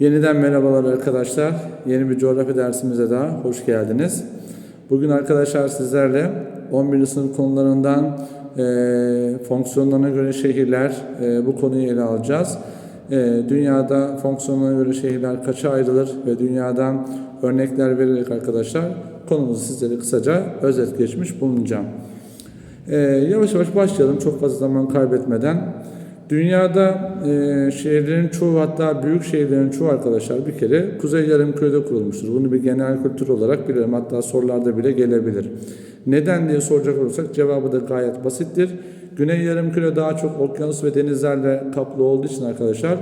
Yeniden merhabalar arkadaşlar. Yeni bir coğrafya dersimize daha hoş geldiniz. Bugün arkadaşlar sizlerle 11. sınıf konularından e, fonksiyonlarına göre şehirler e, bu konuyu ele alacağız. E, dünyada fonksiyonlarına göre şehirler kaça ayrılır ve dünyadan örnekler vererek arkadaşlar konumuzu sizlere kısaca özet geçmiş bulunacağım. E, yavaş yavaş başlayalım çok fazla zaman kaybetmeden. Dünyada e, şehirlerin çoğu hatta büyük şehirlerin çoğu arkadaşlar bir kere Kuzey Yarımküre'de kurulmuştur. Bunu bir genel kültür olarak bilirim. Hatta sorularda bile gelebilir. Neden diye soracak olursak cevabı da gayet basittir. Güney Yarımküre daha çok okyanus ve denizlerle kaplı olduğu için arkadaşlar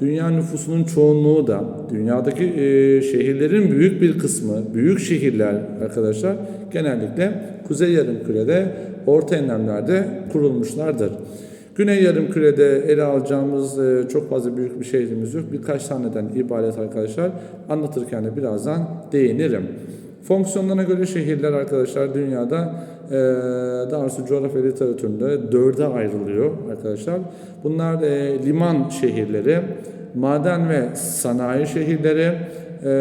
dünya nüfusunun çoğunluğu da dünyadaki e, şehirlerin büyük bir kısmı, büyük şehirler arkadaşlar genellikle Kuzey Yarımküre'de, orta enlemlerde kurulmuşlardır. Güney Yarımküre'de ele alacağımız e, çok fazla büyük bir şehrimiz yok. Birkaç taneden ibaret arkadaşlar. Anlatırken de birazdan değinirim. Fonksiyonlarına göre şehirler arkadaşlar dünyada e, daha doğrusu coğrafya literatüründe dörde ayrılıyor arkadaşlar. Bunlar e, liman şehirleri, maden ve sanayi şehirleri, e,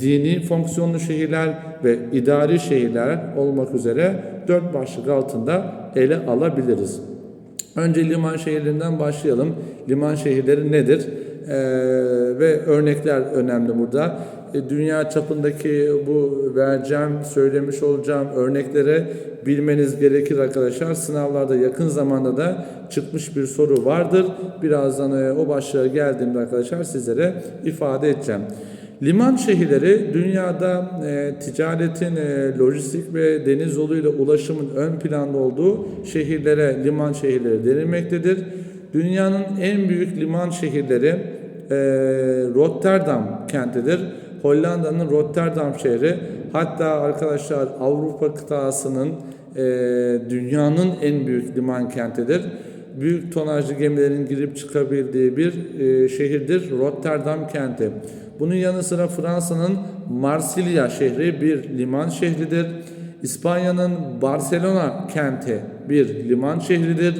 dini fonksiyonlu şehirler ve idari şehirler olmak üzere dört başlık altında ele alabiliriz. Önce liman şehirlerinden başlayalım. Liman şehirleri nedir? Ee, ve örnekler önemli burada. E, dünya çapındaki bu vereceğim, söylemiş olacağım örneklere bilmeniz gerekir arkadaşlar. Sınavlarda yakın zamanda da çıkmış bir soru vardır. Birazdan e, o başlığa geldiğimde arkadaşlar sizlere ifade edeceğim. Liman şehirleri dünyada e, ticaretin, e, lojistik ve deniz yoluyla ulaşımın ön planda olduğu şehirlere liman şehirleri denilmektedir. Dünyanın en büyük liman şehirleri e, Rotterdam kentidir. Hollanda'nın Rotterdam şehri hatta arkadaşlar Avrupa kıtasının e, dünyanın en büyük liman kentidir büyük tonajlı gemilerin girip çıkabildiği bir e, şehirdir Rotterdam kenti. Bunun yanı sıra Fransa'nın Marsilya şehri bir liman şehridir. İspanya'nın Barcelona kenti bir liman şehridir.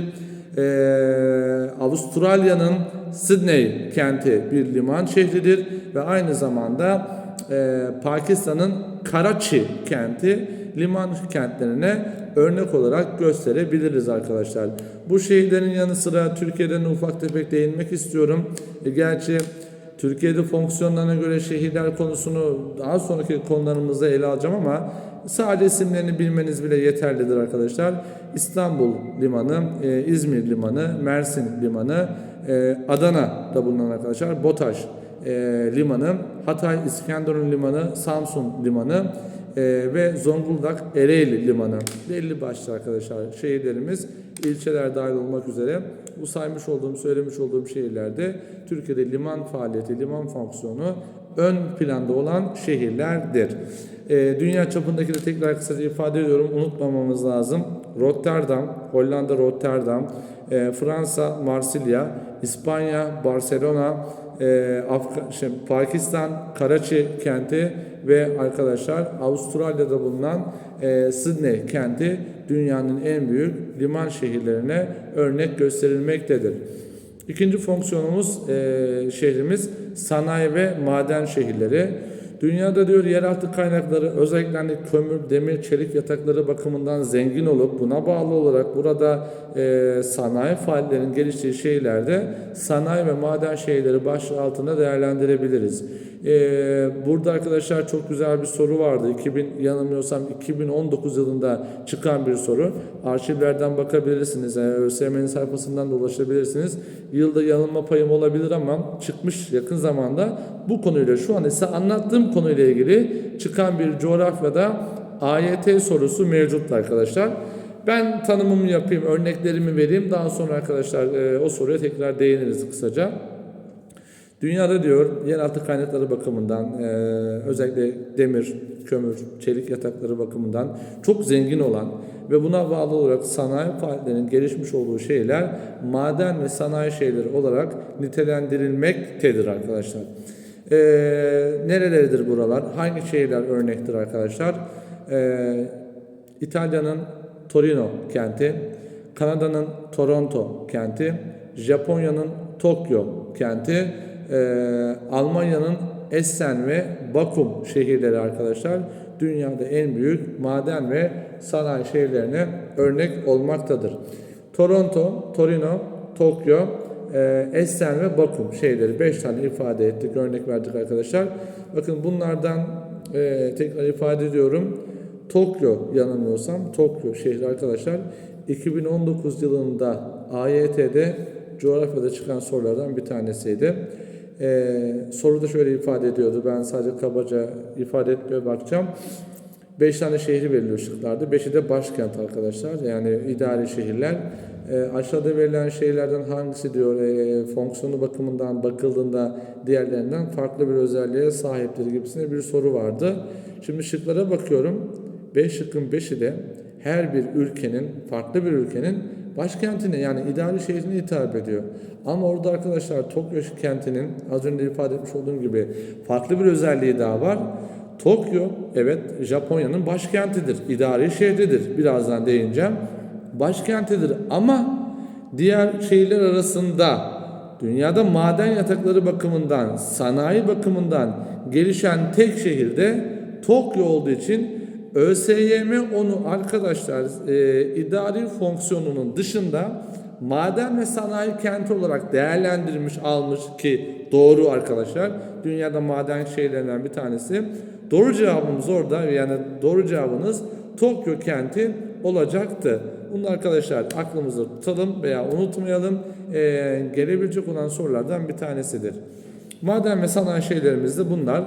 Ee, Avustralya'nın Sydney kenti bir liman şehridir ve aynı zamanda e, Pakistan'ın Karachi kenti liman kentlerine örnek olarak gösterebiliriz arkadaşlar. Bu şehirlerin yanı sıra Türkiye'den ufak tefek değinmek istiyorum. E, gerçi Türkiye'de fonksiyonlarına göre şehirler konusunu daha sonraki konularımızda ele alacağım ama sadece isimlerini bilmeniz bile yeterlidir arkadaşlar. İstanbul Limanı, e, İzmir Limanı, Mersin Limanı, e, Adana'da bulunan arkadaşlar BOTAŞ e, Limanı, Hatay İskenderun Limanı, Samsun Limanı, e, ve Zonguldak Ereğli Limanı. Belli başlı arkadaşlar şehirlerimiz ilçeler dahil olmak üzere bu saymış olduğum, söylemiş olduğum şehirlerde Türkiye'de liman faaliyeti, liman fonksiyonu ön planda olan şehirlerdir. E, dünya çapındaki de tekrar kısaca ifade ediyorum, unutmamamız lazım. Rotterdam, Hollanda Rotterdam, e, Fransa Marsilya, İspanya Barcelona, e, Afga, şey, Pakistan Karachi kenti ve arkadaşlar Avustralya'da bulunan e, Sydney kenti dünyanın en büyük liman şehirlerine örnek gösterilmektedir. İkinci fonksiyonumuz e, şehrimiz sanayi ve maden şehirleri. Dünyada diyor yeraltı kaynakları özellikle hani kömür, demir, çelik yatakları bakımından zengin olup buna bağlı olarak burada e, sanayi faaliyetlerinin geliştiği şehirlerde sanayi ve maden şehirleri başlığı altında değerlendirebiliriz. E, burada arkadaşlar çok güzel bir soru vardı. 2000 yanılmıyorsam 2019 yılında çıkan bir soru. Arşivlerden bakabilirsiniz. Yani ÖSYM'nin sayfasından da ulaşabilirsiniz. Yılda yanılma payım olabilir ama çıkmış yakın zamanda bu konuyla şu an ise anlattığım konuyla ilgili çıkan bir coğrafyada AYT sorusu mevcut arkadaşlar. Ben tanımımı yapayım, örneklerimi vereyim. Daha sonra arkadaşlar e, o soruya tekrar değiniriz kısaca. Dünyada diyor yeraltı kaynakları bakımından e, özellikle demir, kömür, çelik yatakları bakımından çok zengin olan ve buna bağlı olarak sanayi faaliyetlerinin gelişmiş olduğu şeyler maden ve sanayi şeyleri olarak nitelendirilmektedir arkadaşlar. E, nereleridir buralar? Hangi şehirler örnektir arkadaşlar? E, İtalya'nın Torino kenti, Kanada'nın Toronto kenti, Japonya'nın Tokyo kenti, e, Almanya'nın Essen ve Bakum şehirleri arkadaşlar dünyada en büyük maden ve sanayi şehirlerine örnek olmaktadır. Toronto, Torino, Tokyo, e, Essen ve Bakum şehirleri 5 tane ifade ettik, örnek verdik arkadaşlar. Bakın bunlardan e, tekrar ifade ediyorum. Tokyo yanılmıyorsam Tokyo şehri arkadaşlar 2019 yılında AYT'de coğrafyada çıkan sorulardan bir tanesiydi. Ee, soruda şöyle ifade ediyordu. Ben sadece kabaca ifade etmeye bakacağım. 5 tane şehri veriliyor şıklarda. 5'i de başkent arkadaşlar. Yani idari şehirler. Ee, aşağıda verilen şehirlerden hangisi diyor e, fonksiyonu bakımından bakıldığında diğerlerinden farklı bir özelliğe sahiptir gibisine bir soru vardı. Şimdi şıklara bakıyorum. 5 şıkkın 5'i de her bir ülkenin, farklı bir ülkenin başkentine yani idari şehrine hitap ediyor. Ama orada arkadaşlar Tokyo kentinin az önce ifade etmiş olduğum gibi farklı bir özelliği daha var. Tokyo evet Japonya'nın başkentidir, idari şehridir. Birazdan değineceğim. Başkentidir ama diğer şehirler arasında dünyada maden yatakları bakımından, sanayi bakımından gelişen tek şehirde Tokyo olduğu için ÖSYM onu arkadaşlar e, idari fonksiyonunun dışında maden ve sanayi kenti olarak değerlendirmiş almış ki doğru arkadaşlar. Dünyada maden şehirlerinden bir tanesi. Doğru cevabımız orada yani doğru cevabınız Tokyo kenti olacaktı. Bunu arkadaşlar aklımızda tutalım veya unutmayalım. E, gelebilecek olan sorulardan bir tanesidir. Maden ve sanayi şehirlerimiz de bunlar.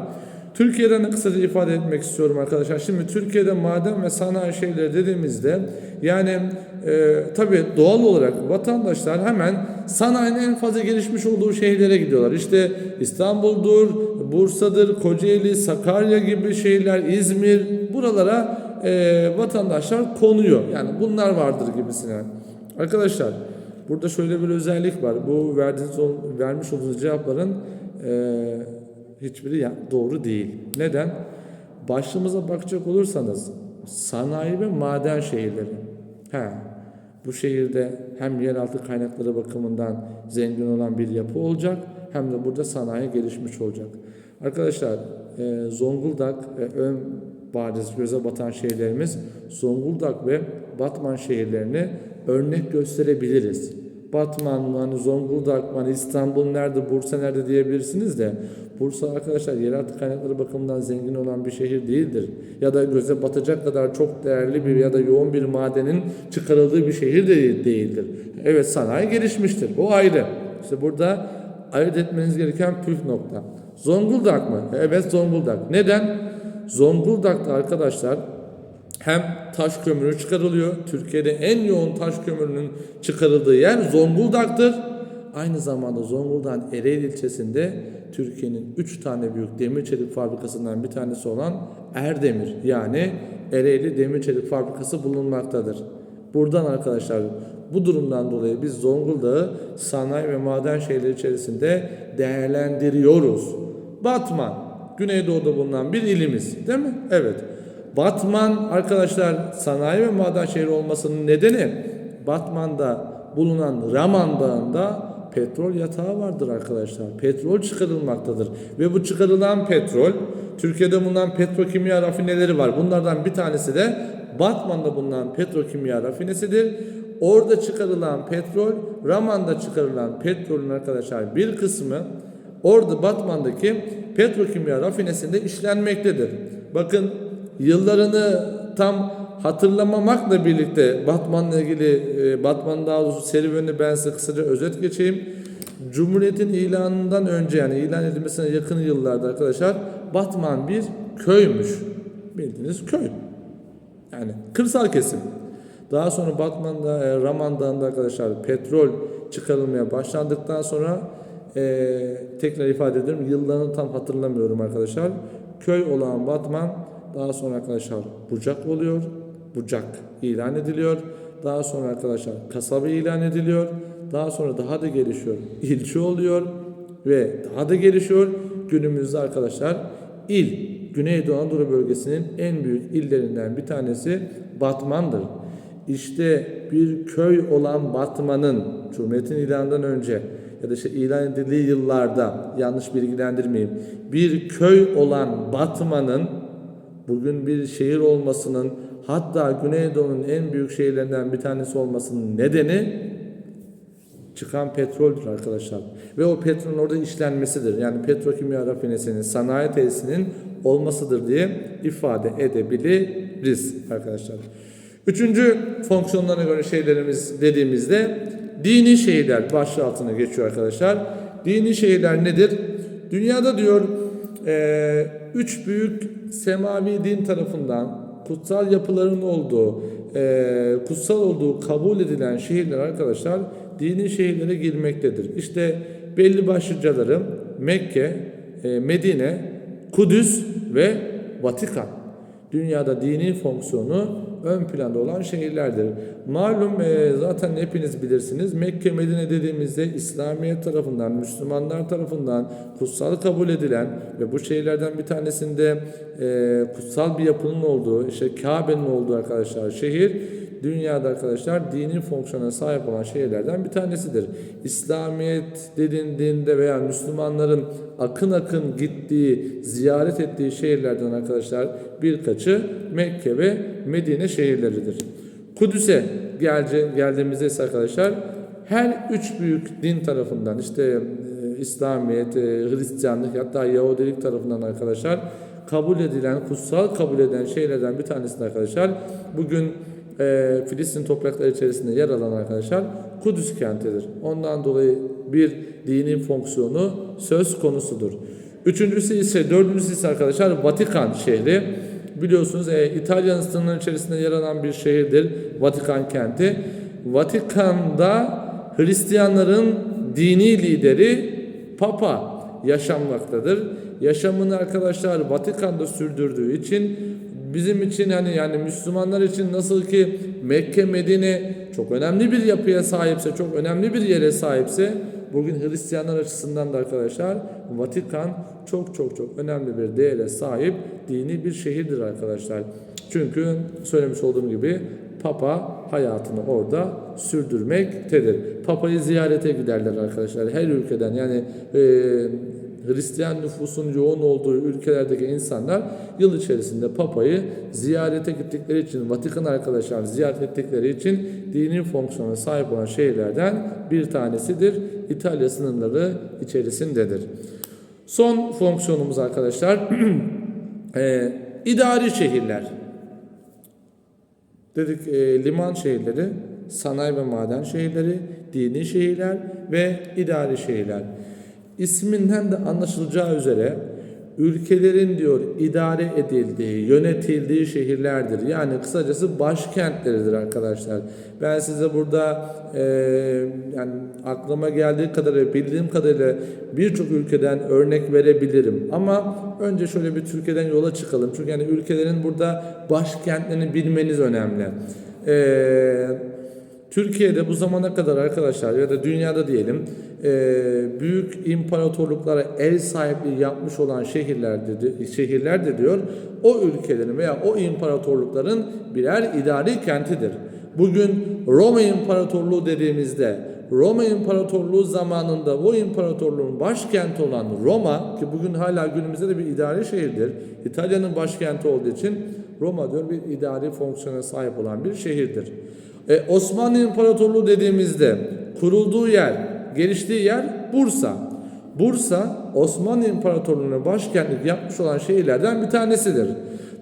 Türkiye'den kısaca ifade etmek istiyorum arkadaşlar. Şimdi Türkiye'de maden ve sanayi şehirleri dediğimizde yani e, tabii doğal olarak vatandaşlar hemen sanayinin en fazla gelişmiş olduğu şehirlere gidiyorlar. İşte İstanbul'dur, Bursa'dır, Kocaeli, Sakarya gibi şehirler, İzmir buralara e, vatandaşlar konuyor. Yani bunlar vardır gibisine. Arkadaşlar burada şöyle bir özellik var. Bu verdiğiniz, vermiş olduğunuz cevapların e, hiçbiri doğru değil. Neden? Başlığımıza bakacak olursanız sanayi ve maden şehirleri. He, bu şehirde hem yeraltı kaynakları bakımından zengin olan bir yapı olacak hem de burada sanayi gelişmiş olacak. Arkadaşlar e, Zonguldak e, ön bariz göze batan şehirlerimiz Zonguldak ve Batman şehirlerini örnek gösterebiliriz. Batman hani Zonguldak hani İstanbul nerede, Bursa nerede diyebilirsiniz de Bursa arkadaşlar yeraltı kaynakları bakımından zengin olan bir şehir değildir. Ya da göze batacak kadar çok değerli bir ya da yoğun bir madenin çıkarıldığı bir şehir de değildir. Evet sanayi gelişmiştir. O ayrı. İşte burada ayırt etmeniz gereken püf nokta. Zonguldak mı? Evet Zonguldak. Neden? Zonguldak'ta arkadaşlar hem taş kömürü çıkarılıyor. Türkiye'de en yoğun taş kömürünün çıkarıldığı yer Zonguldak'tır. Aynı zamanda Zonguldak'ın Ereğli ilçesinde Türkiye'nin 3 tane büyük demir çelik fabrikasından bir tanesi olan Erdemir yani Ereğli Demir Çelik Fabrikası bulunmaktadır. Buradan arkadaşlar bu durumdan dolayı biz Zonguldak'ı sanayi ve maden şehirleri içerisinde değerlendiriyoruz. Batman, Güneydoğu'da bulunan bir ilimiz değil mi? Evet. Batman arkadaşlar sanayi ve maden şehri olmasının nedeni Batman'da bulunan Raman Dağı'nda petrol yatağı vardır arkadaşlar. Petrol çıkarılmaktadır. Ve bu çıkarılan petrol Türkiye'de bulunan petrokimya rafineleri var. Bunlardan bir tanesi de Batman'da bulunan petrokimya rafinesidir. Orada çıkarılan petrol, Raman'da çıkarılan petrolün arkadaşlar bir kısmı orada Batman'daki petrokimya rafinesinde işlenmektedir. Bakın yıllarını tam hatırlamamakla birlikte Batman'la ilgili e, Batman daha doğrusu serüvenini ben size kısaca özet geçeyim. Cumhuriyetin ilanından önce yani ilan edilmesine yakın yıllarda arkadaşlar Batman bir köymüş. Bildiğiniz köy. Yani kırsal kesim. Daha sonra Batman'da, e, Raman Dağı'nda arkadaşlar petrol çıkarılmaya başlandıktan sonra e, tekrar ifade ederim yıllarını tam hatırlamıyorum arkadaşlar. Köy olan Batman daha sonra arkadaşlar Bucak oluyor. Bucak ilan ediliyor. Daha sonra arkadaşlar kasaba ilan ediliyor. Daha sonra daha da gelişiyor. İlçe oluyor ve daha da gelişiyor. Günümüzde arkadaşlar il Güneydoğu Anadolu bölgesinin en büyük illerinden bir tanesi Batman'dır. İşte bir köy olan Batman'ın Cumhuriyet'in ilanından önce ya da işte ilan edildiği yıllarda yanlış bilgilendirmeyeyim. Bir köy olan Batman'ın bugün bir şehir olmasının hatta Güneydoğu'nun en büyük şehirlerinden bir tanesi olmasının nedeni çıkan petroldür arkadaşlar. Ve o petrolün orada işlenmesidir. Yani petrokimya rafinesinin, sanayi tesisinin olmasıdır diye ifade edebiliriz arkadaşlar. Üçüncü fonksiyonlarına göre şeylerimiz dediğimizde dini şehirler başlığı altına geçiyor arkadaşlar. Dini şehirler nedir? Dünyada diyor üç büyük semavi din tarafından kutsal yapıların olduğu, eee, kutsal olduğu kabul edilen şehirler arkadaşlar dini şehirlere girmektedir. İşte belli başlıcaları Mekke, e, Medine, Kudüs ve Vatikan. Dünyada dini fonksiyonu ön planda olan şehirlerdir. Malum e, zaten hepiniz bilirsiniz Mekke, Medine dediğimizde İslamiyet tarafından, Müslümanlar tarafından kutsal kabul edilen ve bu şehirlerden bir tanesinde e, kutsal bir yapının olduğu, işte Kabe'nin olduğu arkadaşlar şehir dünyada arkadaşlar dini fonksiyona sahip olan şehirlerden bir tanesidir. İslamiyet dediğinde veya Müslümanların akın akın gittiği, ziyaret ettiği şehirlerden arkadaşlar birkaçı Mekke ve Medine şehirleridir. Kudüs'e gelce, geldiğimizde ise arkadaşlar her üç büyük din tarafından işte e, İslamiyet, e, Hristiyanlık hatta Yahudilik tarafından arkadaşlar kabul edilen, kutsal kabul edilen şeylerden bir tanesi de arkadaşlar bugün e, Filistin toprakları içerisinde yer alan arkadaşlar Kudüs kentidir. Ondan dolayı bir dini fonksiyonu söz konusudur. Üçüncüsü ise, dördüncüsü ise arkadaşlar Vatikan şehri. Biliyorsunuz e, İtalya'nın sınırları içerisinde yer alan bir şehirdir Vatikan kenti. Vatikan'da Hristiyanların dini lideri Papa yaşanmaktadır. Yaşamını arkadaşlar Vatikan'da sürdürdüğü için bizim için hani yani Müslümanlar için nasıl ki Mekke, Medine çok önemli bir yapıya sahipse, çok önemli bir yere sahipse bugün Hristiyanlar açısından da arkadaşlar Vatikan çok çok çok önemli bir değere sahip dini bir şehirdir arkadaşlar. Çünkü söylemiş olduğum gibi Papa hayatını orada sürdürmektedir. Papayı ziyarete giderler arkadaşlar. Her ülkeden yani e, Hristiyan nüfusun yoğun olduğu ülkelerdeki insanlar yıl içerisinde Papa'yı ziyarete gittikleri için, Vatikan arkadaşlar ziyaret ettikleri için dini fonksiyona sahip olan şehirlerden bir tanesidir. İtalya sınırları içerisindedir. Son fonksiyonumuz arkadaşlar e, idari şehirler. Dedik e, liman şehirleri, sanayi ve maden şehirleri, dini şehirler ve idari şehirler. İsminden de anlaşılacağı üzere ülkelerin diyor idare edildiği, yönetildiği şehirlerdir. Yani kısacası başkentleridir arkadaşlar. Ben size burada e, yani aklıma geldiği kadarıyla, bildiğim kadarıyla birçok ülkeden örnek verebilirim. Ama önce şöyle bir Türkiye'den yola çıkalım. Çünkü yani ülkelerin burada başkentlerini bilmeniz önemli. Eee Türkiye'de bu zamana kadar arkadaşlar ya da dünyada diyelim e, büyük imparatorluklara ev sahipliği yapmış olan şehirlerdir, şehirlerdir diyor. O ülkelerin veya o imparatorlukların birer idari kentidir. Bugün Roma İmparatorluğu dediğimizde Roma İmparatorluğu zamanında bu imparatorluğun başkenti olan Roma ki bugün hala günümüzde de bir idari şehirdir. İtalya'nın başkenti olduğu için Roma diyor bir idari fonksiyona sahip olan bir şehirdir. E, Osmanlı İmparatorluğu dediğimizde kurulduğu yer, geliştiği yer Bursa. Bursa Osmanlı İmparatorluğu'na başkentlik yapmış olan şehirlerden bir tanesidir.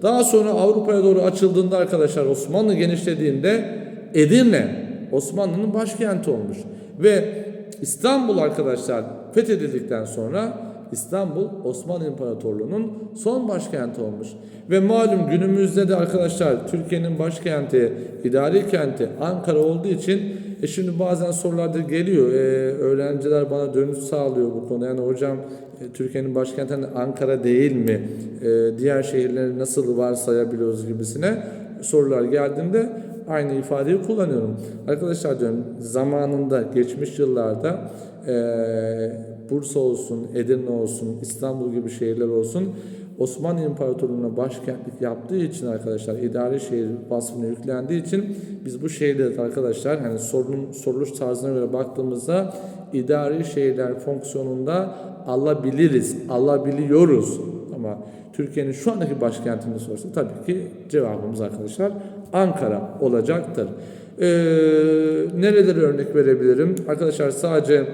Daha sonra Avrupa'ya doğru açıldığında arkadaşlar Osmanlı genişlediğinde Edirne Osmanlı'nın başkenti olmuş. Ve İstanbul arkadaşlar fethedildikten sonra İstanbul Osmanlı İmparatorluğu'nun son başkenti olmuş. Ve malum günümüzde de arkadaşlar Türkiye'nin başkenti, idari kenti Ankara olduğu için e şimdi bazen sorularda geliyor. E, öğrenciler bana dönüş sağlıyor bu konuda. Yani hocam e, Türkiye'nin başkenti Ankara değil mi? E, diğer şehirleri nasıl varsayabiliyoruz gibisine sorular geldiğinde aynı ifadeyi kullanıyorum. Arkadaşlar diyorum zamanında geçmiş yıllarda eee Bursa olsun, Edirne olsun, İstanbul gibi şehirler olsun Osmanlı İmparatorluğu'na başkentlik yaptığı için arkadaşlar idari şehir vasfına yüklendiği için biz bu şehirleri arkadaşlar hani sorunun soruluş tarzına göre baktığımızda idari şehirler fonksiyonunda alabiliriz, alabiliyoruz. Ama Türkiye'nin şu andaki başkentini sorsa tabii ki cevabımız arkadaşlar Ankara olacaktır. Ee, nereleri örnek verebilirim? Arkadaşlar sadece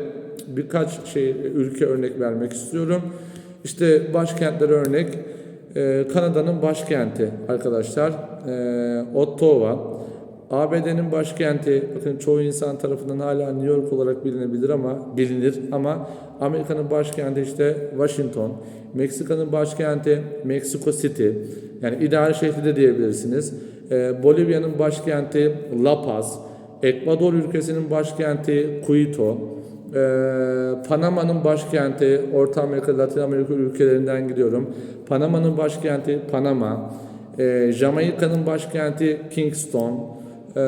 birkaç şey ülke örnek vermek istiyorum. İşte başkentler örnek. Ee, Kanada'nın başkenti arkadaşlar ee, Ottawa. ABD'nin başkenti bakın çoğu insan tarafından hala New York olarak bilinebilir ama bilinir ama Amerika'nın başkenti işte Washington. Meksika'nın başkenti Mexico City. Yani idari şehri de diyebilirsiniz. Ee, Bolivya'nın başkenti La Paz. Ekvador ülkesinin başkenti Quito. Ee, Panama'nın başkenti, Orta Amerika, Latin Amerika ülkelerinden gidiyorum. Panama'nın başkenti Panama. Ee, Jamaika'nın başkenti Kingston. Ee,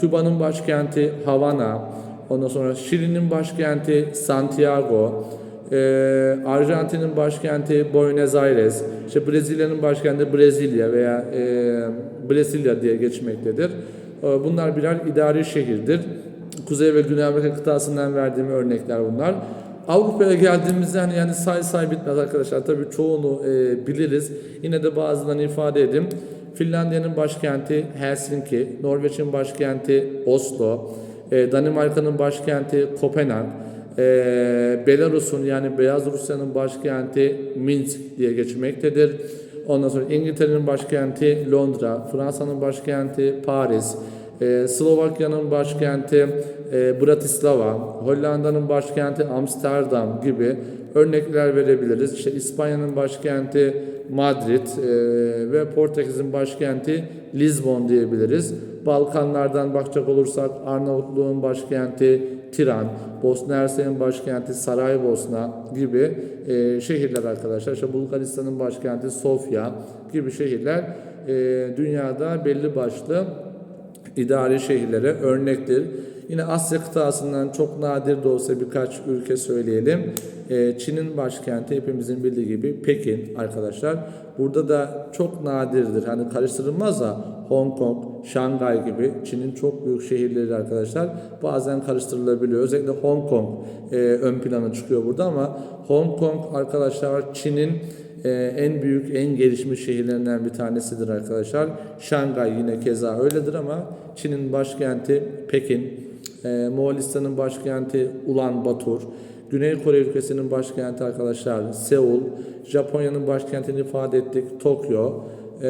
Küba'nın başkenti Havana. Ondan sonra Şili'nin başkenti Santiago. Ee, Arjantin'in başkenti Buenos Aires. İşte Brezilya'nın başkenti Brezilya veya e, Brezilya diye geçmektedir. Ee, Bunlar birer idari şehirdir. Kuzey ve Güney Amerika kıtasından verdiğim örnekler bunlar. Avrupa'ya geldiğimizde hani yani say say bitmez arkadaşlar. Tabii çoğunu e, biliriz. Yine de bazılarını ifade edeyim. Finlandiya'nın başkenti Helsinki, Norveç'in başkenti Oslo, e, Danimarka'nın başkenti Kopenhag, e, Belarus'un yani Beyaz Rusya'nın başkenti Minsk diye geçmektedir. Ondan sonra İngiltere'nin başkenti Londra, Fransa'nın başkenti Paris, ee, Slovakya'nın başkenti e, Bratislava, Hollanda'nın başkenti Amsterdam gibi örnekler verebiliriz. İşte İspanya'nın başkenti Madrid e, ve Portekiz'in başkenti Lisbon diyebiliriz. Balkanlardan bakacak olursak Arnavutluğun başkenti Tiran, Bosna Hersek'in başkenti Saraybosna gibi e, şehirler arkadaşlar. İşte Bulgaristan'ın başkenti Sofya gibi şehirler e, dünyada belli başlı idari şehirlere örnektir. Yine Asya kıtasından çok nadir de olsa birkaç ülke söyleyelim. Ee, Çin'in başkenti hepimizin bildiği gibi Pekin arkadaşlar. Burada da çok nadirdir. Hani karıştırılmaz da Hong Kong, Şangay gibi Çin'in çok büyük şehirleri arkadaşlar bazen karıştırılabiliyor. Özellikle Hong Kong e, ön plana çıkıyor burada ama Hong Kong arkadaşlar Çin'in en büyük, en gelişmiş şehirlerinden bir tanesidir arkadaşlar. Şangay yine keza öyledir ama Çin'in başkenti Pekin, e, Moğolistan'ın başkenti Ulan Batur, Güney Kore ülkesinin başkenti arkadaşlar Seul, Japonya'nın başkentini ifade ettik Tokyo, e,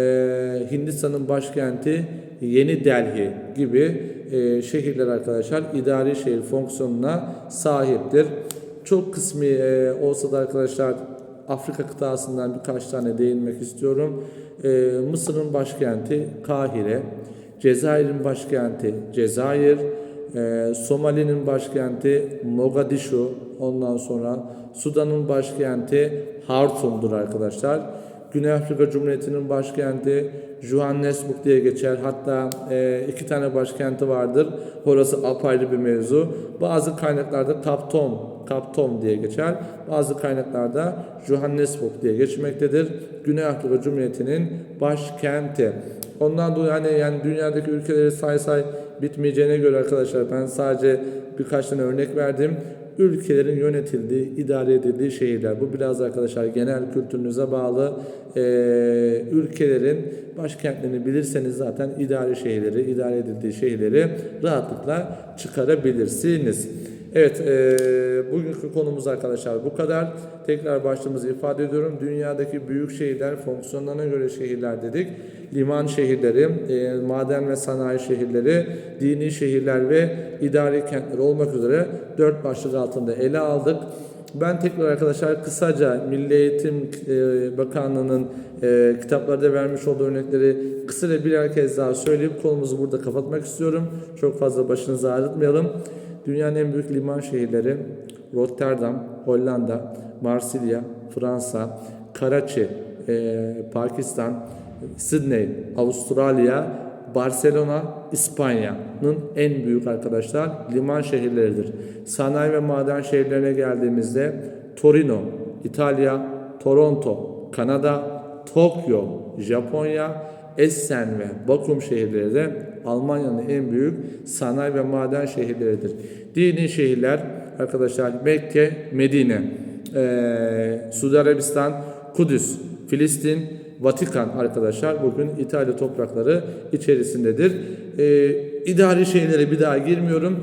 Hindistan'ın başkenti Yeni Delhi gibi şehirler arkadaşlar idari şehir fonksiyonuna sahiptir. Çok kısmi olsa da arkadaşlar Afrika kıtasından birkaç tane değinmek istiyorum. Ee, Mısır'ın başkenti Kahire, Cezayir'in başkenti Cezayir, e, Somali'nin başkenti Mogadishu, ondan sonra Sudan'ın başkenti Hartum'dur arkadaşlar. Güney Afrika Cumhuriyeti'nin başkenti Johannesburg diye geçer. Hatta e, iki tane başkenti vardır. Orası apayrı bir mevzu. Bazı kaynaklarda Kapton, Kapton diye geçer. Bazı kaynaklarda Johannesburg diye geçmektedir. Güney Afrika Cumhuriyeti'nin başkenti. Ondan dolayı hani yani dünyadaki ülkeleri say say bitmeyeceğine göre arkadaşlar ben sadece birkaç tane örnek verdim ülkelerin yönetildiği, idare edildiği şehirler. Bu biraz arkadaşlar genel kültürünüze bağlı. Ee, ülkelerin başkentlerini bilirseniz zaten idari şehirleri, idare edildiği şehirleri rahatlıkla çıkarabilirsiniz. Evet, e, bugünkü konumuz arkadaşlar bu kadar. Tekrar başlığımızı ifade ediyorum. Dünyadaki büyük şehirler, fonksiyonlarına göre şehirler dedik. Liman şehirleri, e, maden ve sanayi şehirleri, dini şehirler ve idari kentler olmak üzere dört başlık altında ele aldık. Ben tekrar arkadaşlar kısaca Milli Eğitim e, Bakanlığı'nın e, kitaplarda vermiş olduğu örnekleri kısaca birer kez daha söyleyip konumuzu burada kapatmak istiyorum. Çok fazla başınızı ağrıtmayalım. Dünyanın en büyük liman şehirleri Rotterdam, Hollanda, Marsilya, Fransa, Karachi, e, Pakistan, Sydney, Avustralya, Barcelona, İspanya'nın en büyük arkadaşlar liman şehirleridir. Sanayi ve maden şehirlerine geldiğimizde Torino, İtalya, Toronto, Kanada, Tokyo, Japonya, Essen ve Bakum şehirleri de Almanya'nın en büyük sanayi ve maden şehirleridir. Dini şehirler arkadaşlar Mekke, Medine, eee, Suudi Arabistan, Kudüs, Filistin, Vatikan arkadaşlar bugün İtalya toprakları içerisindedir. Eee idari şeylere bir daha girmiyorum.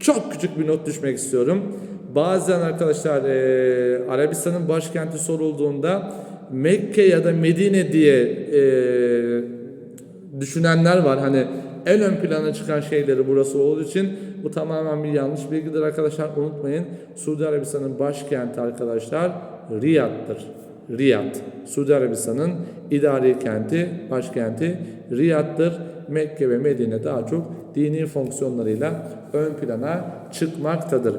Çok küçük bir not düşmek istiyorum. Bazen arkadaşlar eee, Arabistan'ın başkenti sorulduğunda Mekke ya da Medine diye eee, düşünenler var. Hani en ön plana çıkan şeyleri burası olduğu için bu tamamen bir yanlış bilgidir arkadaşlar. Unutmayın Suudi Arabistan'ın başkenti arkadaşlar Riyad'dır. Riyad. Suudi Arabistan'ın idari kenti, başkenti Riyad'dır. Mekke ve Medine daha çok dini fonksiyonlarıyla ön plana çıkmaktadır.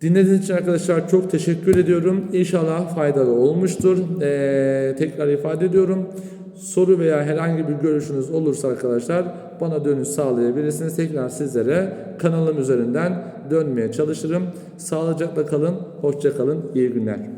Dinlediğiniz için arkadaşlar çok teşekkür ediyorum. İnşallah faydalı olmuştur. Ee, tekrar ifade ediyorum. Soru veya herhangi bir görüşünüz olursa arkadaşlar bana dönüş sağlayabilirsiniz. Tekrar sizlere kanalım üzerinden dönmeye çalışırım. Sağlıcakla kalın, hoşça kalın, iyi günler.